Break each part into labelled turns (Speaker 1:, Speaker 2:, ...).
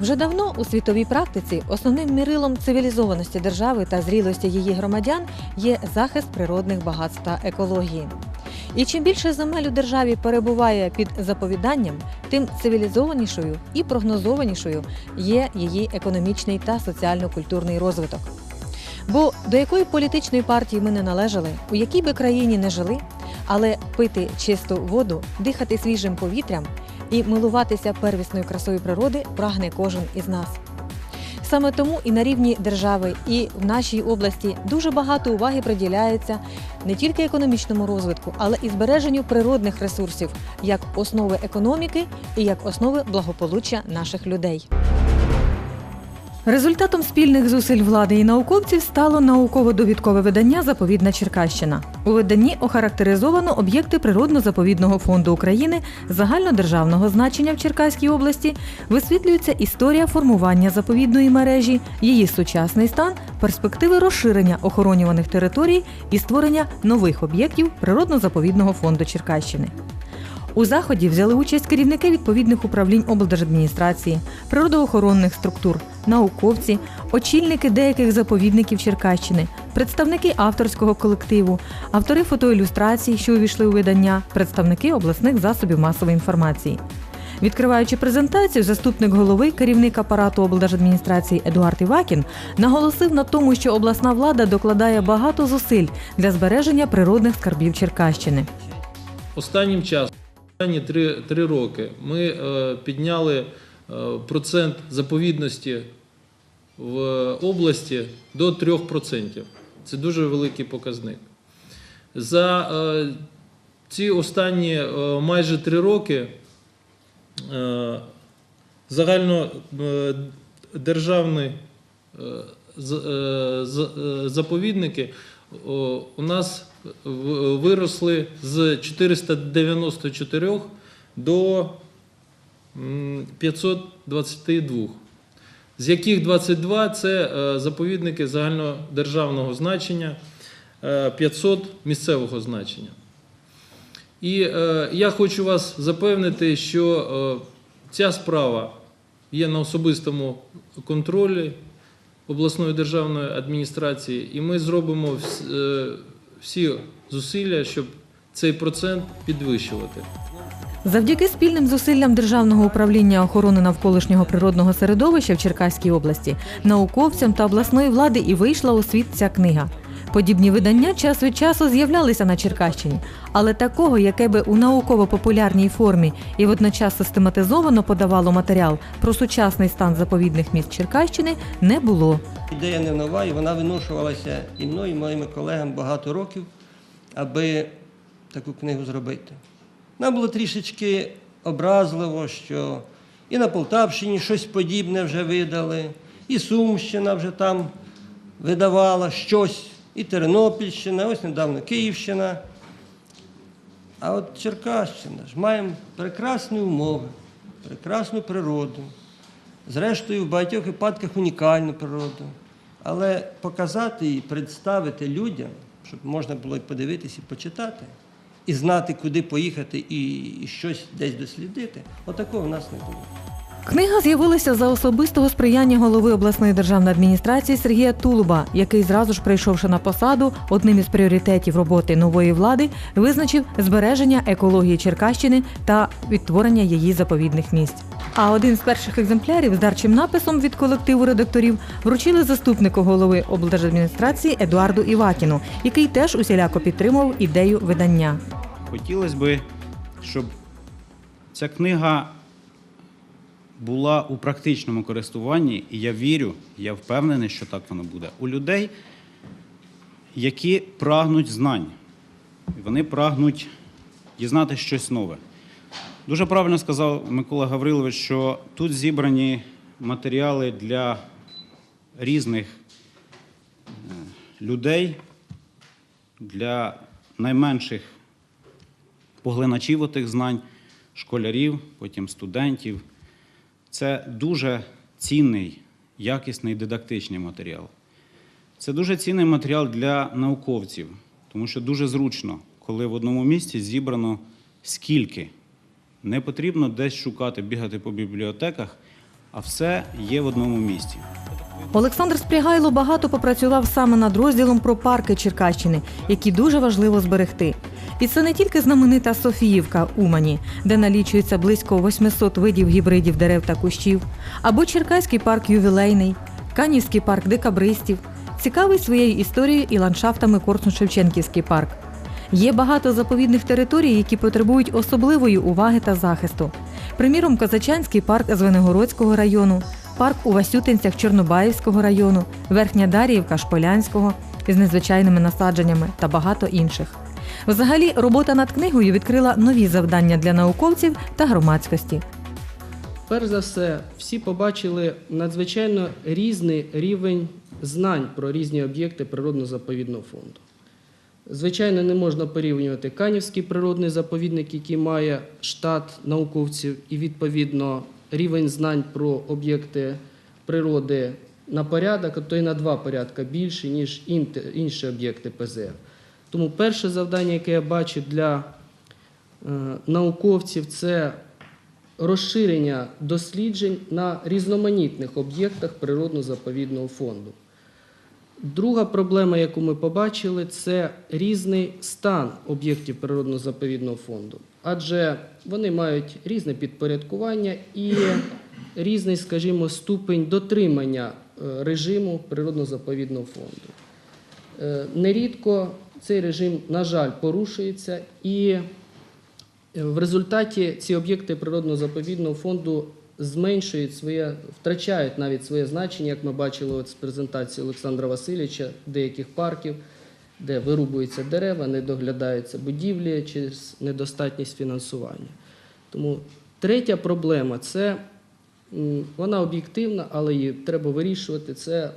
Speaker 1: Вже давно у світовій практиці основним мірилом цивілізованості держави та зрілості її громадян є захист природних багатств та екології. І чим більше земель у державі перебуває під заповіданням, тим цивілізованішою і прогнозованішою є її економічний та соціально-культурний розвиток. Бо до якої політичної партії ми не належали, у якій би країні не жили, але пити чисту воду, дихати свіжим повітрям і милуватися первісною красою природи прагне кожен із нас. Саме тому і на рівні держави, і в нашій області дуже багато уваги приділяється не тільки економічному розвитку, але і збереженню природних ресурсів як основи економіки і як основи благополуччя наших людей. Результатом спільних зусиль влади і науковців стало науково-довідкове видання Заповідна Черкащина. У виданні охарактеризовано об'єкти природно-заповідного фонду України загальнодержавного значення в Черкаській області, висвітлюється історія формування заповідної мережі, її сучасний стан, перспективи розширення охоронюваних територій і створення нових об'єктів природно-заповідного фонду Черкащини. У заході взяли участь керівники відповідних управлінь облдержадміністрації, природоохоронних структур, науковці, очільники деяких заповідників Черкащини, представники авторського колективу, автори фотоілюстрацій, що увійшли у видання, представники обласних засобів масової інформації. Відкриваючи презентацію, заступник голови, керівник апарату облдержадміністрації Едуард Івакін наголосив на тому, що обласна влада докладає багато зусиль для збереження природних скарбів Черкащини.
Speaker 2: Останнім часом, останні три, три роки, ми е, підняли е, процент заповідності в області до 3%. Це дуже великий показник. За е, ці останні е, майже три роки е, загально державні з- з- е, заповідники у нас виросли з 494 до 522, з яких 22 це е, заповідники загальнодержавного значення, е, 500 місцевого значення. І е, я хочу вас запевнити, що е, ця справа є на особистому контролі обласної державної адміністрації, і ми зробимо е, всі зусилля, щоб цей процент підвищувати.
Speaker 1: Завдяки спільним зусиллям Державного управління охорони навколишнього природного середовища в Черкаській області, науковцям та обласної влади і вийшла у світ ця книга. Подібні видання час від часу з'являлися на Черкащині, але такого, яке би у науково-популярній формі і водночас систематизовано подавало матеріал про сучасний стан заповідних міст Черкащини, не було.
Speaker 3: Ідея не нова, і вона виношувалася і мною, і моїми колегами багато років, аби таку книгу зробити. Нам було трішечки образливо, що і на Полтавщині щось подібне вже видали, і Сумщина вже там видавала щось, і Тернопільщина, ось недавно Київщина. А от Черкащина ж маємо прекрасні умови, прекрасну природу. Зрештою, в багатьох випадках унікальну природу. Але показати і представити людям, щоб можна було і подивитися, і почитати, і знати, куди поїхати, і, щось десь дослідити, отакого в нас не було.
Speaker 1: Книга з'явилася за особистого сприяння голови обласної державної адміністрації Сергія Тулуба, який зразу ж прийшовши на посаду, одним із пріоритетів роботи нової влади визначив збереження екології Черкащини та відтворення її заповідних місць. А один з перших екземплярів з дарчим написом від колективу редакторів вручили заступнику голови облдержадміністрації Едуарду Івакіну, який теж усіляко підтримував ідею видання.
Speaker 4: Хотілося б, щоб ця книга була у практичному користуванні, і я вірю, я впевнений, що так воно буде, у людей, які прагнуть знань. Вони прагнуть дізнати щось нове. Дуже правильно сказав Микола Гаврилович, що тут зібрані матеріали для різних е, людей, для найменших поглиначів отих знань, школярів, потім студентів. Це дуже цінний, якісний дидактичний матеріал. Це дуже цінний матеріал для науковців, тому що дуже зручно, коли в одному місці зібрано скільки. Не потрібно десь шукати, бігати по бібліотеках, а все є в одному місці.
Speaker 1: Олександр Спрягайло багато попрацював саме над розділом про парки Черкащини, які дуже важливо зберегти. І це не тільки знаменита Софіївка Умані, де налічується близько 800 видів гібридів дерев та кущів, або Черкаський парк ювілейний, Канівський парк декабристів, цікавий своєю історією і ландшафтами Корсун-Шевченківський парк. Є багато заповідних територій, які потребують особливої уваги та захисту. Приміром, Козачанський парк Звенигородського району, парк у Васютинцях Чорнобаївського району, Верхня Даріївка Шполянського з незвичайними насадженнями та багато інших. Взагалі, робота над книгою відкрила нові завдання для науковців та громадськості.
Speaker 5: Перш за все, всі побачили надзвичайно різний рівень знань про різні об'єкти природно-заповідного фонду. Звичайно, не можна порівнювати Канівський природний заповідник, який має штат науковців, і відповідно рівень знань про об'єкти природи на порядок, а то й на два порядка більше, ніж інші об'єкти ПЗФ. Тому перше завдання, яке я бачу для е, науковців, це розширення досліджень на різноманітних об'єктах природно-заповідного фонду. Друга проблема, яку ми побачили, це різний стан об'єктів природно-заповідного фонду. Адже вони мають різне підпорядкування і різний, скажімо, ступень дотримання е, режиму природно-заповідного фонду. Е, Нерідко цей режим, на жаль, порушується, і е, в результаті ці об'єкти природно-заповідного фонду зменшують своє, втрачають навіть своє значення, як ми бачили от з презентації Олександра Васильовича деяких парків, де вирубуються дерева, не доглядаються будівлі через недостатність фінансування. Тому третя проблема це вона об'єктивна, але її треба вирішувати. Це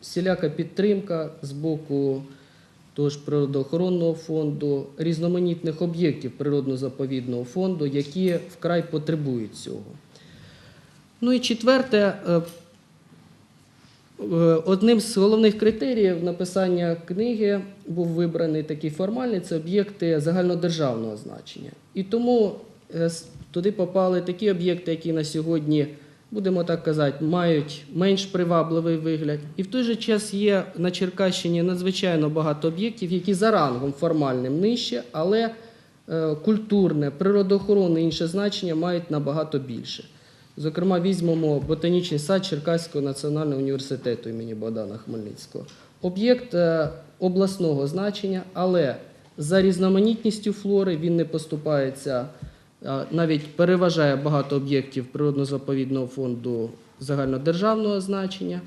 Speaker 5: всіляка підтримка з боку того ж природоохоронного фонду, різноманітних об'єктів природно-заповідного фонду, які вкрай потребують цього. Ну і четверте, е, е, одним з головних критеріїв написання книги був вибраний такий формальний це об'єкти загальнодержавного значення. І тому е, туди попали такі об'єкти, які на сьогодні, будемо так казати, мають менш привабливий вигляд. І в той же час є на Черкащині надзвичайно багато об'єктів, які за рангом формальним нижче, але е, культурне, природоохоронне інше значення мають набагато більше. Зокрема, візьмемо ботанічний сад Черкаського національного університету імені Богдана Хмельницького. Об'єкт е, обласного значення, але за різноманітністю флори він не поступається, навіть переважає багато об'єктів природно-заповідного фонду загальнодержавного значення.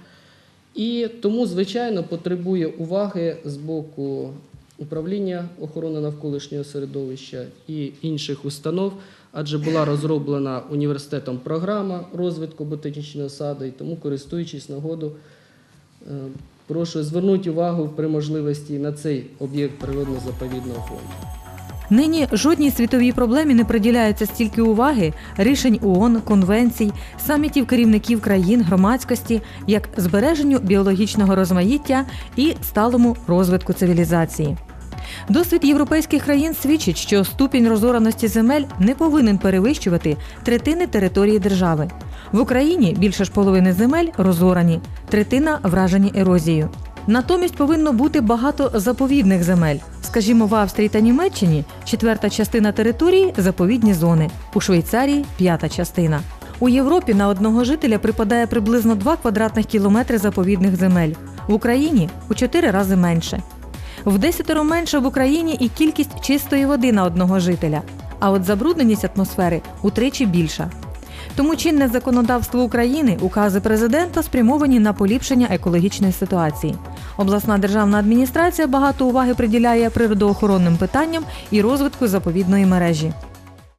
Speaker 5: І тому, звичайно, потребує уваги з боку управління охорони навколишнього середовища і інших установ, адже була розроблена університетом програма розвитку ботанічного саду, і тому, користуючись нагоду, е, прошу звернути увагу при можливості на цей об'єкт природно-заповідного фонду.
Speaker 1: Нині жодній світовій проблемі не приділяється стільки уваги, рішень ООН, конвенцій, самітів керівників країн, громадськості, як збереженню біологічного розмаїття і сталому розвитку цивілізації. Досвід європейських країн свідчить, що ступінь розораності земель не повинен перевищувати третини території держави. В Україні більше ж половини земель розорані, третина вражені ерозією. Натомість повинно бути багато заповідних земель. Скажімо, в Австрії та Німеччині четверта частина території заповідні зони, у Швейцарії п'ята частина. У Європі на одного жителя припадає приблизно 2 квадратних кілометри заповідних земель. В Україні у 4 рази менше. В десятеро менше в Україні і кількість чистої води на одного жителя. А от забрудненість атмосфери утричі більша. Тому чинне законодавство України, укази президента спрямовані на поліпшення екологічної ситуації. Обласна державна адміністрація багато уваги приділяє природоохоронним питанням і розвитку заповідної мережі.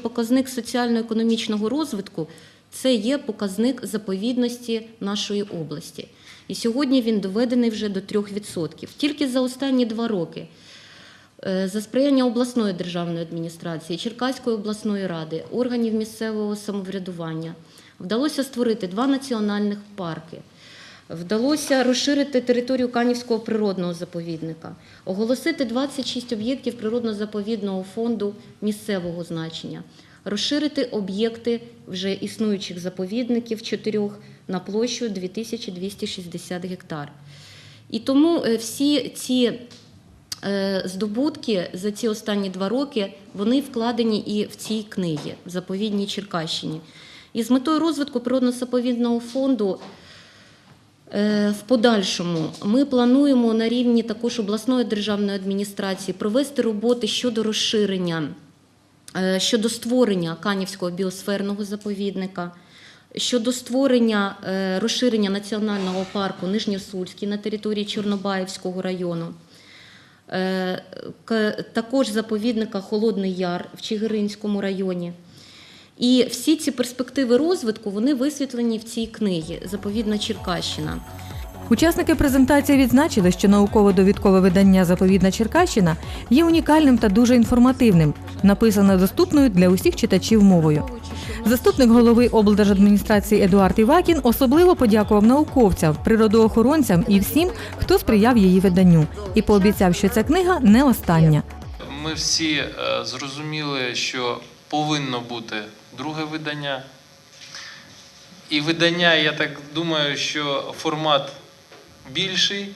Speaker 6: Показник соціально-економічного розвитку це є показник заповідності нашої області. І сьогодні він доведений вже до 3%. Тільки за останні два роки за сприяння обласної державної адміністрації, Черкаської обласної ради, органів місцевого самоврядування вдалося створити два національних парки. Вдалося розширити територію Канівського природного заповідника, оголосити 26 об'єктів природно-заповідного фонду місцевого значення, розширити об'єкти вже існуючих заповідників чотирьох на площу 2260 гектар. І тому е, всі ці е, здобутки за ці останні два роки вони вкладені і в цій книгі в заповідній Черкащині. І з метою розвитку природно-заповідного фонду е, в подальшому ми плануємо на рівні також обласної державної адміністрації провести роботи щодо розширення, е, щодо створення Канівського біосферного заповідника. Щодо створення е, розширення національного парку Нижньосульський на території Чорнобаївського району, Е, також заповідника Холодний Яр в Чигиринському районі. І всі ці перспективи розвитку вони висвітлені в цій книгі Заповідна Черкащина.
Speaker 1: Учасники презентації відзначили, що науково-довідкове видання Заповідна Черкащина є унікальним та дуже інформативним, написане доступною для усіх читачів мовою. Заступник голови облдержадміністрації Едуард Івакін особливо подякував науковцям, природоохоронцям і всім, хто сприяв її виданню, і пообіцяв, що ця книга не остання.
Speaker 2: Ми всі е, зрозуміли, що повинно бути друге видання. І видання, я так думаю, що формат більший,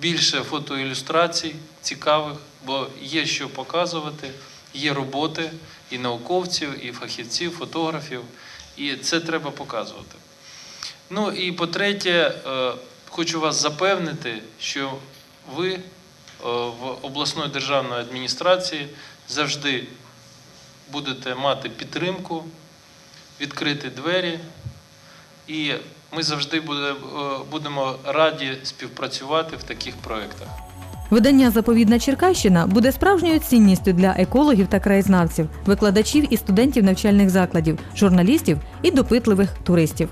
Speaker 2: більше фотоілюстрацій цікавих, бо є що показувати, є роботи і науковців, і фахівців, фотографів, і це треба показувати. Ну і по-третє, е, хочу вас запевнити, що ви е, в обласної державної адміністрації завжди будете мати підтримку, відкриті двері, і ми завжди е, будемо раді співпрацювати в таких проєктах.
Speaker 1: Видання Заповідна Черкащина буде справжньою цінністю для екологів та краєзнавців, викладачів і студентів навчальних закладів, журналістів і допитливих туристів.